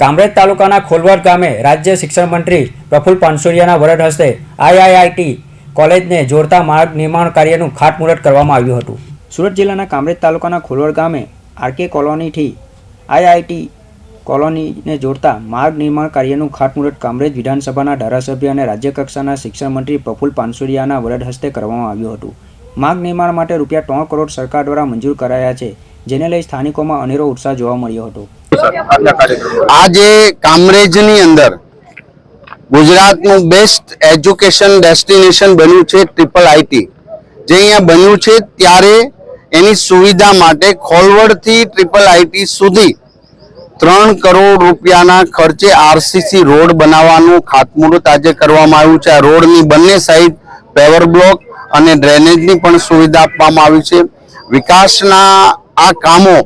કામરેજ તાલુકાના ખોલવડ ગામે રાજ્ય શિક્ષણ મંત્રી પ્રફુલ્લ પાનસુરિયાના વરદ હસ્તે આઈઆઈઆઈટી કોલેજને જોડતા માર્ગ નિર્માણ કાર્યનું ખાતમુહૂર્ત કરવામાં આવ્યું હતું. સુરત જિલ્લાના કામરેજ તાલુકાના ખોલવડ ગામે આરકે કોલોનીથી આઈઆઈટી કોલોનીને જોડતા માર્ગ નિર્માણ કાર્યનું ખાતમુહૂર્ત કામરેજ વિધાનસભાના ધારાસભ્ય અને રાજ્યકક્ષાના શિક્ષણ મંત્રી પ્રફુલ્લ પાનસુરિયાના વરદ હસ્તે કરવામાં આવ્યું હતું. માર્ગ નિર્માણ માટે રૂપિયા ત્રણ કરોડ સરકાર દ્વારા મંજૂર કરાયા છે, જેને લઈ સ્થાનિકોમાં અનેરો ઉત્સાહ જોવા મળ્યો હતો. આજે કામરેજની અંદર ગુજરાતનું બેસ્ટ એજ્યુકેશન ડેસ્ટિનેશન બન્યું છે ટ્રિપલ આઈટી જે અહીંયા બન્યું છે ત્યારે એની સુવિધા માટે ખોલવડથી ટ્રિપલ આઈટી સુધી ત્રણ કરોડ રૂપિયાના ખર્ચે આરસીસી રોડ બનાવવાનું ખાતમુહૂર્ત આજે કરવામાં આવ્યું છે. આ રોડની બંને સાઈડ પેવર બ્લોક અને ડ્રેનેજની પણ સુવિધા આપવામાં આવી છે. વિકાસના આ કામો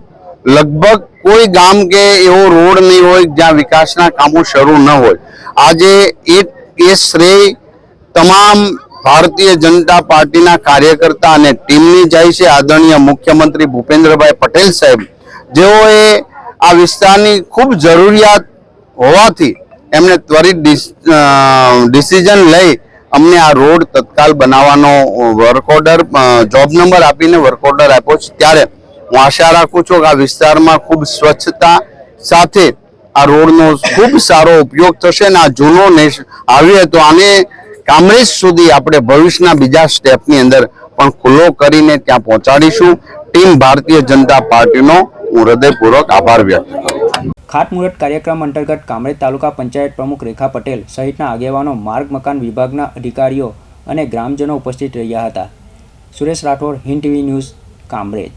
લગભગ કોઈ ગામ કે એવો રોડ નહીં હોય જ્યાં વિકાસના કામો શરૂ ન હોય. આજે એ એ શ્રેય તમામ ભારતીય જનતા પાર્ટીના કાર્યકર્તા અને ટીમની જાય છે. આદરણીય મુખ્યમંત્રી ભૂપેન્દ્રભાઈ પટેલ સાહેબ, જેઓએ આ વિસ્તારની ખૂબ જરૂરિયાત હોવાથી એમણે ત્વરિત ડિસિઝન લઈ અમને આ રોડ તત્કાલ બનાવવાનો વર્ક ઓર્ડર જોબ નંબર આપીને વર્ક ઓર્ડર આપ્યો છે. ત્યારે હું આશા રાખું છું કે આ વિસ્તારમાં ખૂબ સ્વચ્છતા સાથે આ રોડનો ખૂબ સારો ઉપયોગ થશે અને આ જૂનો આવ્યો તો આને કામરેજ સુધી આપણે ભવિષ્યના બીજા સ્ટેપની અંદર પણ ખુલ્લો કરીને ત્યાં પહોંચાડીશું. ટીમ ભારતીય જનતા પાર્ટીનો હું હૃદયપૂર્વક આભાર વ્યક્ત કરું ખાતમુહૂર્ત કાર્યક્રમ અંતર્ગત કામરેજ તાલુકા પંચાયત પ્રમુખ રેખા પટેલ સહિતના આગેવાનો, માર્ગ મકાન વિભાગના અધિકારીઓ અને ગ્રામજનો ઉપસ્થિત રહ્યા હતા. Suresh Rathod, Hind TV news, Kamrej.